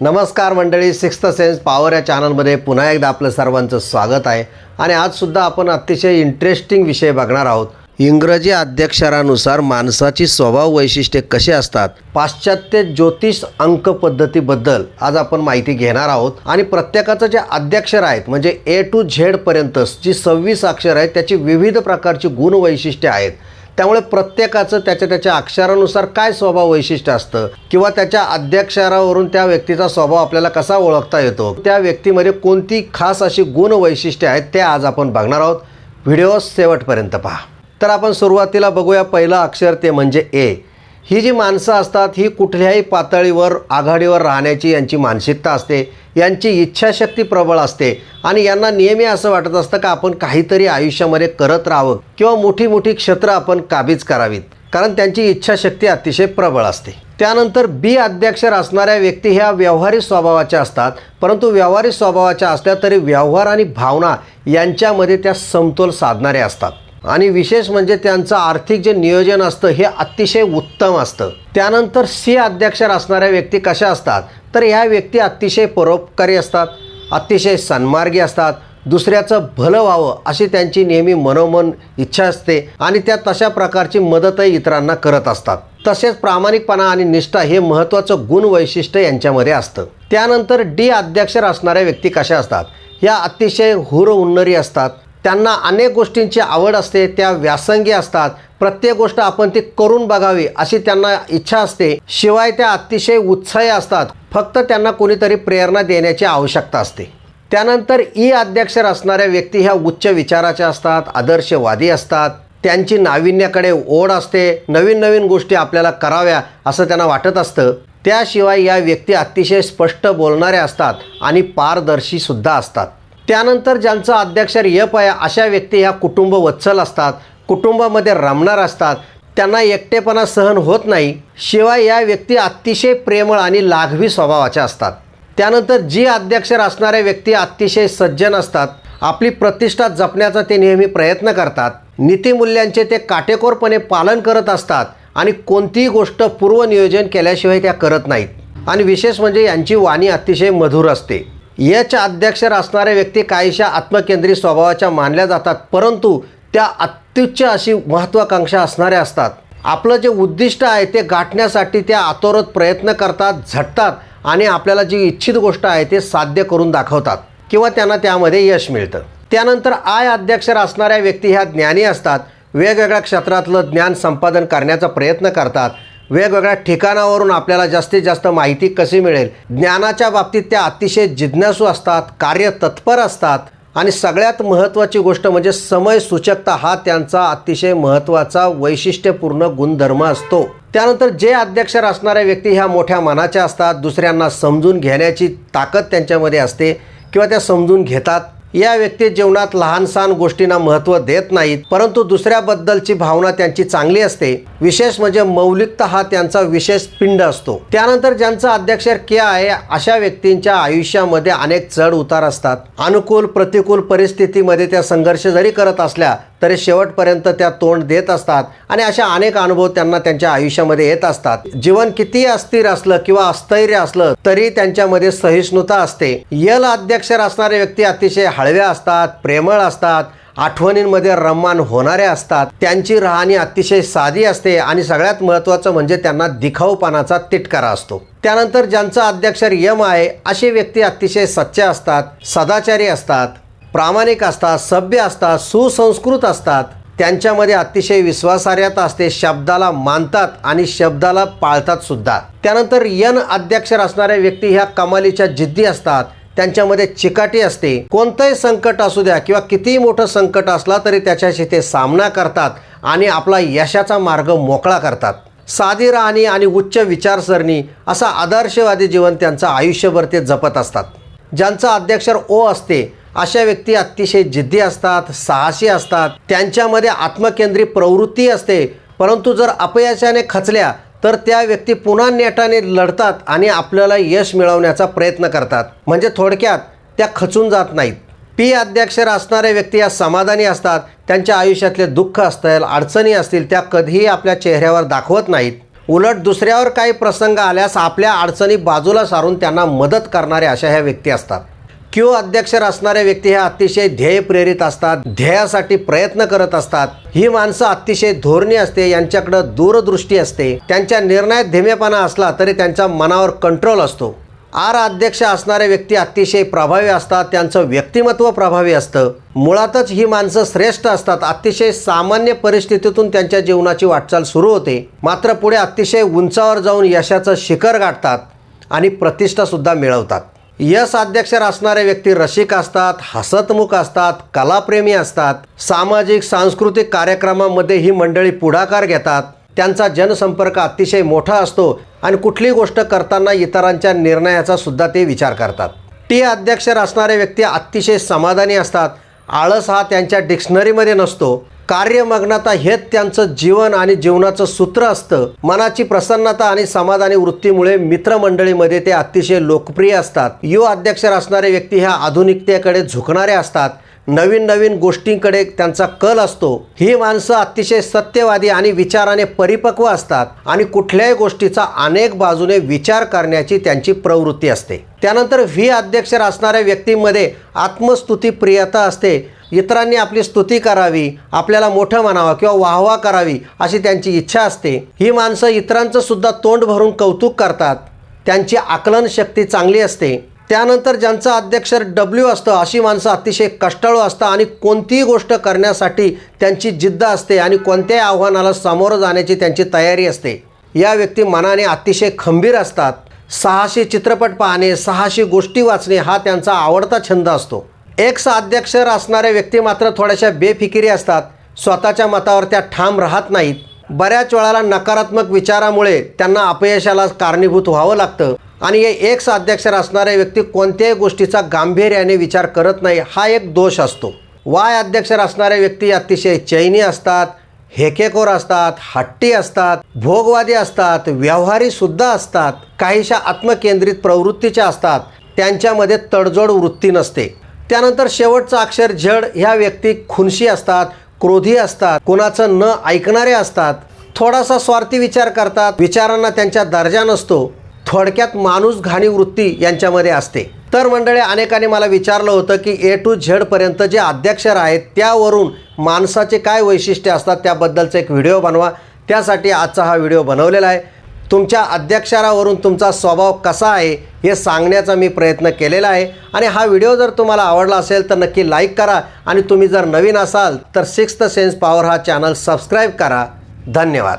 नमस्कार मंडळी sixth sense power या चॅनलमध्ये पुन्हा एकदा आपलं सर्वांचं स्वागत आहे. आणि आजसुद्धा आपण अतिशय इंटरेस्टिंग विषय बघणार आहोत. इंग्रजी अध्यक्षरानुसार माणसाची स्वभाव वैशिष्ट्ये कशी असतात? पाश्चात्य ज्योतिष अंक पद्धतीबद्दल आज आपण माहिती घेणार आहोत. आणि प्रत्येकाचं जे अध्यक्षर आहेत म्हणजे ए टू झेड पर्यंत जी सव्वीस अक्षर आहेत त्याची विविध प्रकारची गुण वैशिष्ट्ये आहेत. त्यामुळे प्रत्येकाचं त्याच्या त्याच्या अक्षरानुसार काय स्वभाव वैशिष्ट्य असतं? किंवा त्याच्या अध्यक्षरावरून त्या व्यक्तीचा स्वभाव आपल्याला कसा ओळखता येतो? त्या व्यक्तीमध्ये कोणती खास अशी गुण वैशिष्ट्ये आहेत ते आज आपण बघणार आहोत. व्हिडिओ शेवटपर्यंत पहा. तर आपण सुरुवातीला बघूया पहिलं अक्षर ते म्हणजे ए. ही जी माणसं असतात ही कुठल्याही पातळीवर आघाडीवर राहण्याची यांची मानसिकता असते यांची इच्छाशक्ती प्रबळ असते आणि यांना नेहमी असं वाटत असतं का आपण काहीतरी आयुष्यामध्ये करत राहावं किंवा मोठी मोठी क्षेत्र आपण काबीज करावीत. कारण त्यांची इच्छाशक्ती अतिशय प्रबळ असते. त्यानंतर बी अध्यक्षर असणाऱ्या व्यक्ती ह्या व्यवहारिक स्वभावाच्या असतात परंतु व्यवहारिक स्वभावाच्या असल्या तरी व्यवहार आणि भावना यांच्यामध्ये त्या समतोल साधणाऱ्या असतात. आणि विशेष म्हणजे त्यांचं आर्थिक जे नियोजन असतं हे अतिशय उत्तम असतं. त्यानंतर सी अध्यक्षर असणाऱ्या व्यक्ती कशा असतात? तर ह्या व्यक्ती अतिशय परोपकारी असतात अतिशय सन्मार्गी असतात. दुसऱ्याचं भलं व्हावं अशी त्यांची नेहमी मनोमन इच्छा असते आणि त्या तशा प्रकारची मदतही इतरांना करत असतात. तसेच प्रामाणिकपणा आणि निष्ठा हे महत्त्वाचं गुण वैशिष्ट्य यांच्यामध्ये असतं. त्यानंतर डी अध्यक्षर असणाऱ्या व्यक्ती कशा असतात? या अतिशय हुर हुन्नरी असतात त्यांना अनेक गोष्टींची आवड असते त्या व्यासंगी असतात. प्रत्येक गोष्ट आपण ती करून बघावी अशी त्यांना इच्छा असते. शिवाय त्या अतिशय उत्साही असतात. फक्त त्यांना कोणीतरी प्रेरणा देण्याची आवश्यकता असते. त्यानंतर ई अध्यक्षर असणाऱ्या व्यक्ती ह्या उच्च विचाराच्या असतात आदर्शवादी असतात. त्यांची नाविन्याकडे ओढ असते. नवीन नवीन गोष्टी आपल्याला कराव्या असं त्यांना वाटत असतं. त्याशिवाय या व्यक्ती अतिशय स्पष्ट बोलणाऱ्या असतात आणि पारदर्शीसुद्धा असतात. त्यानंतर ज्यांचं अध्यक्षर यप आहे अशा व्यक्ती ह्या कुटुंब वत्सल असतात कुटुंबामध्ये रमणार असतात त्यांना एकटेपणा सहन होत नाही शिवाय या व्यक्ती अतिशय प्रेमळ आणि लाघवी स्वभावाच्या असतात. त्यानंतर जी अध्यक्षर असणाऱ्या व्यक्ती अतिशय सज्जन असतात आपली प्रतिष्ठा जपण्याचा ते नेहमी प्रयत्न करतात नीतिमूल्यांचे ते काटेकोरपणे पालन करत असतात आणि कोणतीही गोष्ट पूर्वनियोजन केल्याशिवाय त्या करत नाहीत. आणि विशेष म्हणजे यांची वाणी अतिशय मधुर असते. याच्या अध्यक्षर असणाऱ्या व्यक्ती काहीशा आत्मकेंद्रित स्वभावाच्या मानल्या जातात परंतु त्या अत्युच्च अशी महत्त्वाकांक्षा असणाऱ्या असतात. आपलं जे उद्दिष्ट आहे ते गाठण्यासाठी त्या आतोरत प्रयत्न करतात झटतात आणि आपल्याला जी इच्छित गोष्ट आहे ते साध्य करून दाखवतात किंवा त्यांना त्यामध्ये यश मिळतं. त्यानंतर आय अध्यक्षर असणाऱ्या व्यक्ती ह्या ज्ञानी असतात वेगवेगळ्या क्षेत्रातलं ज्ञान संपादन करण्याचा प्रयत्न करतात वेगवेगळ्या ठिकाणावरून आपल्याला जास्तीत जास्त माहिती कशी मिळेल? ज्ञानाच्या बाबतीत त्या अतिशय जिज्ञासू असतात कार्य तत्पर असतात आणि सगळ्यात महत्त्वाची गोष्ट म्हणजे समय सूचकता हा त्यांचा अतिशय महत्त्वाचा वैशिष्ट्यपूर्ण गुणधर्म असतो. त्यानंतर जे अध्यक्षर असणाऱ्या व्यक्ती ह्या मोठ्या मनाच्या असतात दुसऱ्यांना समजून घेण्याची ताकद त्यांच्यामध्ये असते किंवा त्या समजून घेतात. या व्यक्ती जीवनात लहान सहान गोष्टींना महत्त्व देत नाहीत परंतु दुसऱ्याबद्दलची भावना त्यांची चांगली असते. विशेष म्हणजे मौलिकता हा त्यांचा विशेष पिंड असतो. त्यानंतर ज्यांचा अध्यक्षर के आहे अशा व्यक्तींच्या आयुष्यामध्ये अनेक चढ उतार असतात. अनुकूल प्रतिकूल परिस्थितीमध्ये त्या संघर्ष जरी करत असल्या तरी शेवटपर्यंत त्या तोंड देत असतात आणि अशा अनेक अनुभव त्यांना त्यांच्या आयुष्यामध्ये येत असतात. जीवन किती अस्थिर असलं किंवा अस्थैर्य असलं तरी त्यांच्यामध्ये सहिष्णुता असते. यल अध्यक्षर असणारे व्यक्ती अतिशय हळव्या असतात प्रेमळ असतात आठवणींमध्ये रममान होणाऱ्या असतात. त्यांची राहणी अतिशय साधी असते आणि सगळ्यात महत्त्वाचं म्हणजे त्यांना दिखाऊपणाचा तिटकारा असतो. त्यानंतर ज्यांचं अध्यक्षर यम आहे अशी व्यक्ती अतिशय सच्चे असतात सदाचारी असतात. प्रामाणिक असतात सभ्य असतात सुसंस्कृत असतात. त्यांच्यामध्ये अतिशय विश्वासार्हता असते शब्दाला मानतात आणि शब्दाला पाळतात सुद्धा. त्यानंतर यन अध्यक्षर असणाऱ्या व्यक्ती ह्या कमालीच्या जिद्दी असतात. त्यांच्यामध्ये चिकाटी असते. कोणतंही संकट असू द्या किंवा कितीही मोठं संकट असला तरी त्याच्याशी ते सामना करतात आणि आपला यशाचा मार्ग मोकळा करतात. साधी राहणी आणि उच्च विचारसरणी असा आदर्शवादी जीवन त्यांचं आयुष्यभर ते जपत असतात. ज्यांचं अध्यक्षर ओ असते अशा व्यक्ती अतिशय जिद्दी असतात साहसी असतात. त्यांच्यामध्ये आत्मकेंद्रित प्रवृत्ती असते. परंतु जर अपयशाने खचल्या तर त्या व्यक्ती पुन्हा नेटाने लढतात आणि आपल्याला यश मिळवण्याचा प्रयत्न करतात. म्हणजे थोडक्यात त्या खचून जात नाहीत. पी. अध्यक्षर असणाऱ्या व्यक्ती या समाधानी असतात. त्यांच्या आयुष्यातले दुःख असतील अडचणी असतील त्या कधीही आपल्या चेहऱ्यावर दाखवत नाहीत. उलट दुसऱ्यावर काही प्रसंग आल्यास आपल्या अडचणी बाजूला सारून त्यांना मदत करणाऱ्या अशा ह्या व्यक्ती असतात. क्यू अध्यक्षर असणारे व्यक्ती हे अतिशय ध्येय प्रेरित असतात ध्येयासाठी प्रयत्न करत असतात. ही माणसं अतिशय धोरणी असते यांच्याकडं दूरदृष्टी असते. त्यांच्या निर्णयात धीमेपणा असला तरी त्यांच्या मनावर कंट्रोल असतो. आर अध्यक्ष असणारे व्यक्ती अतिशय प्रभावी असतात त्यांचं व्यक्तिमत्व प्रभावी असतं. मुळातच ही माणसं श्रेष्ठ असतात. अतिशय सामान्य परिस्थितीतून त्यांच्या जीवनाची वाटचाल सुरू होते. मात्र पुढे अतिशय उंचावर जाऊन यशाचं शिखर गाठतात आणि प्रतिष्ठासुद्धा मिळवतात. यस अध्यक्षर असणारे व्यक्ती रसिक असतात हसतमुख असतात कलाप्रेमी असतात. सामाजिक सांस्कृतिक कार्यक्रमामध्ये ही मंडळी पुढाकार घेतात. त्यांचा जनसंपर्क अतिशय मोठा असतो आणि कुठली गोष्ट करताना इतरांच्या निर्णयाचा सुद्धा ते विचार करतात. टी अध्यक्षर असणारे व्यक्ती अतिशय समाधानी असतात. आळस हा त्यांच्या डिक्शनरीमध्ये नसतो. कार्यमग्नता हेच त्यांचं जीवन आणि जीवनाचं सूत्र असतं. मनाची प्रसन्नता आणि समाधानी वृत्तीमुळे मित्रमंडळीमध्ये ते अतिशय लोकप्रिय असतात. युवा अध्यक्षर असणारे व्यक्ती ह्या आधुनिकतेकडे झुकणारे असतात. नवीन नवीन गोष्टींकडे त्यांचा कल असतो. ही माणसं अतिशय सत्यवादी आणि विचाराने परिपक्व असतात आणि कुठल्याही गोष्टीचा अनेक बाजूने विचार करण्याची त्यांची प्रवृत्ती असते. त्यानंतर व्ही अध्यक्षर असणाऱ्या व्यक्तींमध्ये आत्मस्तुती प्रियता असते. इतरांनी आपली स्तुती करावी आपल्याला मोठं म्हणावं किंवा वाहवा करावी अशी त्यांची इच्छा असते. ही माणसं इतरांचं सुद्धा तोंड भरून कौतुक करतात. त्यांची आकलन शक्ती चांगली असते. त्यानंतर ज्यांचं अध्यक्षर डब्ल्यू असतं अशी माणसं अतिशय कष्टाळू असतात आणि कोणतीही गोष्ट करण्यासाठी त्यांची जिद्द असते आणि कोणत्याही आव्हानाला सामोरं जाण्याची त्यांची तयारी असते. या व्यक्ती मनाने अतिशय खंबीर असतात. सहाशे चित्रपट पाहणे सहाशे गोष्टी वाचणे हा त्यांचा आवडता छंद असतो. एक्स अध्यक्षर असणाऱ्या व्यक्ती मात्र थोड्याशा बेफिकिरी असतात. स्वतःच्या मतावर त्या ठाम राहत नाहीत. बऱ्याच वेळाला नकारात्मक विचारामुळे त्यांना अपयशाला कारणीभूत व्हावं लागतं. आणि हे एक्स अध्यक्षर असणाऱ्या व्यक्ती कोणत्याही गोष्टीचा गांभीर्याने विचार करत नाही हा एक दोष असतो. वाय अध्यक्षर असणाऱ्या व्यक्ती अतिशय चैनी असतात हेकेकोर असतात हट्टी असतात भोगवादी असतात व्यवहारी सुद्धा असतात काहीशा आत्मकेंद्रित प्रवृत्तीच्या असतात त्यांच्यामध्ये तडजोड वृत्ती नसते. त्यानंतर शेवटचं अक्षर जड ह्या व्यक्ती खुनशी असतात क्रोधी असतात कुणाचं न ऐकणारे असतात थोडासा स्वार्थी विचार करतात विचारांना त्यांच्या दर्जा नसतो थोडक्यात माणूस घाणी वृत्ती यांच्यामध्ये असते. तर मंडळी अनेकांनी मला विचारलं होतं की ए टू झेडपर्यंत जे अध्यक्षर आहेत त्यावरून माणसाचे काय वैशिष्ट्य असतात त्याबद्दलचा एक व्हिडिओ बनवा. त्यासाठी आजचा हा व्हिडिओ बनवलेला आहे. तुमच्या अध्यक्षरावरून तुमचा स्वभाव कसा आहे हे सांगण्याचा मी प्रयत्न केलेला आहे. आणि हा व्हिडिओ जर तुम्हाला आवडला असेल तर नक्की लाईक करा. आणि तुम्ही जर नवीन असाल तर सिक्स्थ सेन्स पॉवर हा चॅनल सबस्क्राईब करा. धन्यवाद.